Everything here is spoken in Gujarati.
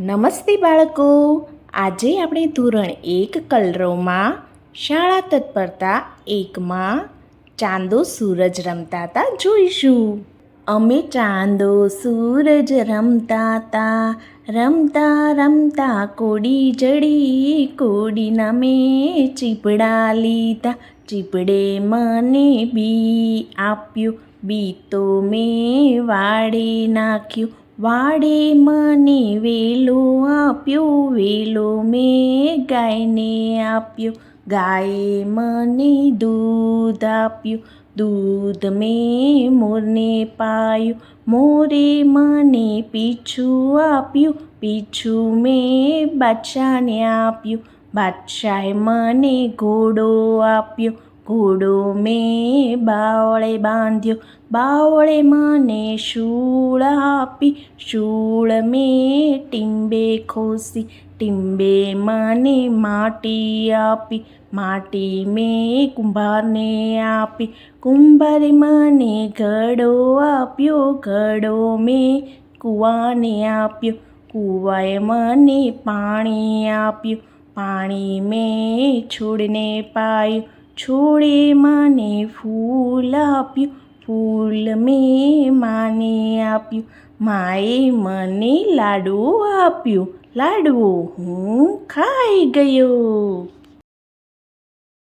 નમસ્તે બાળકો. આજે આપણે ધોરણ એક કલરોમાં શાળા તત્પરતા એકમાં ચાંદો સૂરજ રમતા હતા જોઈશું. અમે ચાંદો સૂરજ રમતા તા, રમતા રમતા કોડી જડી કોડીના મેં ચીપડા લીધા. ચીપડે મને બી આપ્યું, બી તો મેં વાડે નાખ્યું. વાડે મને વેલો આપ્યો, વેલો મેં ગાયને આપ્યો. ગાયે મને દૂધ આપ્યું, દૂધ મેં મોરને પાયું. મોરે મને પીછું આપ્યું, પીછું મેં બાદશાહને આપ્યું. બાદશાહે મને ઘોડો આપ્યો ઘોડો મેં બાવળે બાંધ્યો. બાવળે મને શૂળ આપી, શૂળ મેં ટીંબે ખોસી, ટીંબે મને માટી આપી. માટી મેં કુંભારને આપી, કુંભારે મને ઘડો આપ્યો, ઘડો મેં કૂવાને આપ્યો. કૂવાએ મને પાણી આપ્યું, પાણી મેં છોડને પાયું. છોડે માને ફૂલ આપ્યું, ફૂલ મેં માને આપ્યું, માએ મને લાડુ આપ્યો. લાડવો હું ખાઈ ગયો.